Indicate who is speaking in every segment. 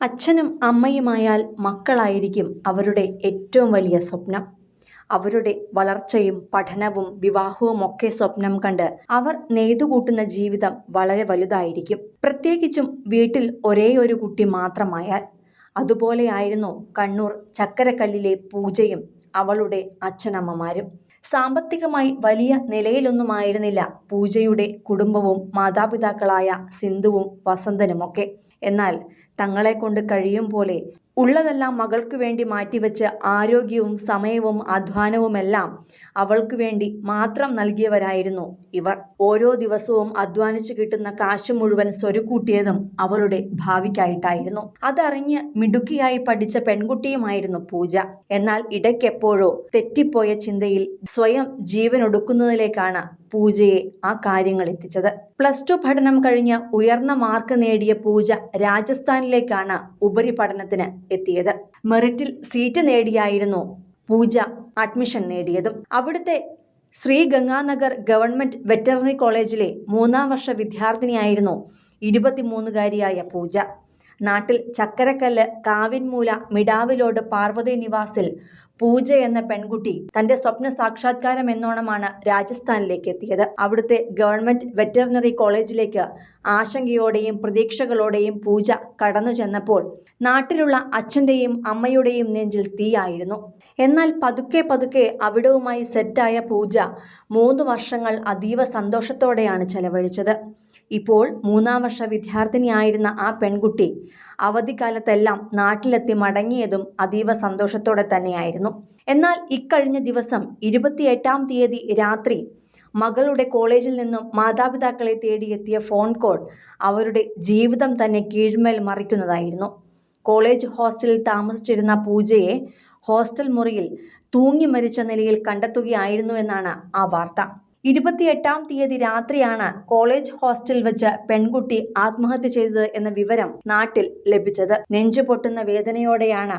Speaker 1: അച്ഛനും അമ്മയുമായാൽ മക്കളായിരിക്കും അവരുടെ ഏറ്റവും വലിയ സ്വപ്നം. അവരുടെ വളർച്ചയും പഠനവും വിവാഹവും ഒക്കെ സ്വപ്നം കണ്ട് അവർ നെയ്തുകൂട്ടുന്ന ജീവിതം വളരെ വലുതായിരിക്കും. പ്രത്യേകിച്ചും വീട്ടിൽ ഒരേ ഒരു കുട്ടി മാത്രമായാൽ. അതുപോലെയായിരുന്നു കണ്ണൂർ ചക്കരക്കല്ലിലെ പൂജയും അവളുടെ അച്ഛനമ്മമാരും. സാമ്പത്തികമായി വലിയ നിലയിലൊന്നുമായിരുന്നില്ല പൂജയുടെ കുടുംബവും മാതാപിതാക്കളായ സിന്ധുവും വസന്തനുമൊക്കെ. എന്നാൽ തങ്ങളെ കൊണ്ട് കഴിയും പോലെ ഉള്ളതെല്ലാം മകൾക്ക് വേണ്ടി മാറ്റിവെച്ച് ആരോഗ്യവും സമയവും അധ്വാനവുമെല്ലാം അവൾക്ക് വേണ്ടി മാത്രം നൽകിയവരായിരുന്നു ഇവർ. ഓരോ ദിവസവും അധ്വാനിച്ചു കിട്ടുന്ന കാശ് മുഴുവൻ സ്വരുക്കൂട്ടിയതും അവളുടെ ഭാവിക്കായിട്ടായിരുന്നു. അതറിഞ്ഞ് മിടുക്കിയായി പഠിച്ച പെൺകുട്ടിയുമായിരുന്നു പൂജ. എന്നാൽ ഇടയ്ക്കെപ്പോഴോ തെറ്റിപ്പോയ ചിന്തയിൽ സ്വയം ജീവനൊടുക്കുന്നതിലേക്കാണ് പൂജയെ ആ കാര്യങ്ങൾ എത്തിച്ചത്. പ്ലസ് ടു പഠനം കഴിഞ്ഞ് ഉയർന്ന മാർക്ക് നേടിയ പൂജ രാജസ്ഥാനിലേക്കാണ് ഉപരിപഠനത്തിന് എത്തിയത്. മെറിറ്റിൽ സീറ്റ് നേടിയായിരുന്നു പൂജ അഡ്മിഷൻ നേടിയതും. അവിടുത്തെ ശ്രീ ഗംഗാനഗർ ഗവൺമെന്റ് വെറ്ററിനറി കോളേജിലെ മൂന്നാം വർഷ വിദ്യാർത്ഥിനിയായിരുന്നു ഇരുപത്തിമൂന്നുകാരിയായ പൂജ. നാട്ടിൽ ചക്കരക്കല്ല് കാവിൻമൂല മിടാവിലോട് പാർവതി നിവാസിൽ പൂജ എന്ന പെൺകുട്ടി തന്റെ സ്വപ്ന സാക്ഷാത്കാരം എന്നോണമാണ് രാജസ്ഥാനിലേക്ക് എത്തിയത് അവിടുത്തെ ഗവൺമെന്റ് വെറ്ററിനറി കോളേജിലേക്ക് ആശങ്കയോടെയും പ്രതീക്ഷകളോടെയും പൂജ കടന്നു ചെന്നപ്പോൾ നാട്ടിലുള്ള അച്ഛന്റെയും അമ്മയുടെയും നെഞ്ചിൽ തീയായിരുന്നു. എന്നാൽ പതുക്കെ പതുക്കെ അവിടവുമായി സെറ്റായ പൂജ മൂന്ന് വർഷങ്ങൾ അതീവ സന്തോഷത്തോടെയാണ് ചെലവഴിച്ചത്. ഇപ്പോൾ മൂന്നാം വർഷ വിദ്യാർത്ഥിനിയായിരുന്ന ആ പെൺകുട്ടി അവധിക്കാലത്തെല്ലാം നാട്ടിലെത്തി മടങ്ങിയതും അതീവ സന്തോഷത്തോടെ തന്നെയായിരുന്നു. എന്നാൽ ഇക്കഴിഞ്ഞ ദിവസം ഇരുപത്തിയെട്ടാം തീയതി രാത്രി മകളുടെ കോളേജിൽ നിന്നും മാതാപിതാക്കളെ തേടിയെത്തിയ ഫോൺ കോൾ അവരുടെ ജീവിതം തന്നെ കീഴ്മേൽ മറിക്കുന്നതായിരുന്നു. കോളേജ് ഹോസ്റ്റലിൽ താമസിച്ചിരുന്ന പൂജയെ ഹോസ്റ്റൽ മുറിയിൽ തൂങ്ങി മരിച്ച നിലയിൽ കണ്ടെത്തുകയായിരുന്നു എന്നാണ് ആ വാർത്ത. ഇരുപത്തിയെട്ടാം തീയതി രാത്രിയാണ് കോളേജ് ഹോസ്റ്റൽ വെച്ച് പെൺകുട്ടി ആത്മഹത്യ ചെയ്തത് എന്ന വിവരം നാട്ടിൽ ലഭിച്ചത്. നെഞ്ചു പൊട്ടുന്ന വേദനയോടെയാണ്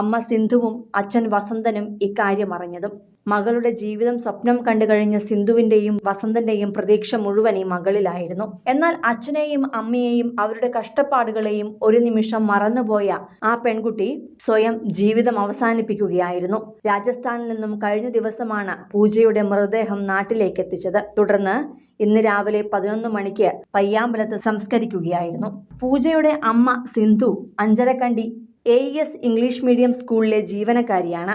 Speaker 1: അമ്മ സിന്ധുവും അച്ഛൻ വസന്തനും ഇക്കാര്യം അറിഞ്ഞതും. മകളുടെ ജീവിതം സ്വപ്നം കണ്ടു കഴിഞ്ഞ സിന്ധുവിന്റെയും വസന്തന്റെയും പ്രതീക്ഷ മുഴുവൻ ഈ മകളിലായിരുന്നു. എന്നാൽ അച്ഛനെയും അമ്മയെയും അവരുടെ കഷ്ടപ്പാടുകളെയും ഒരു നിമിഷം മറന്നുപോയ ആ പെൺകുട്ടി സ്വയം ജീവിതം അവസാനിപ്പിക്കുകയായിരുന്നു. രാജസ്ഥാനിൽ നിന്നും കഴിഞ്ഞ ദിവസമാണ് പൂജയുടെ മൃതദേഹം നാട്ടിലേക്ക് എത്തിച്ചത്. തുടർന്ന് ഇന്ന് രാവിലെ പതിനൊന്ന് മണിക്ക് പയ്യാമ്പലത്ത് സംസ്കരിക്കുകയായിരുന്നു. പൂജയുടെ അമ്മ Sindhu Anjarakandy A E S English medium സ്കൂളിലെ ജീവനക്കാരിയാണ്.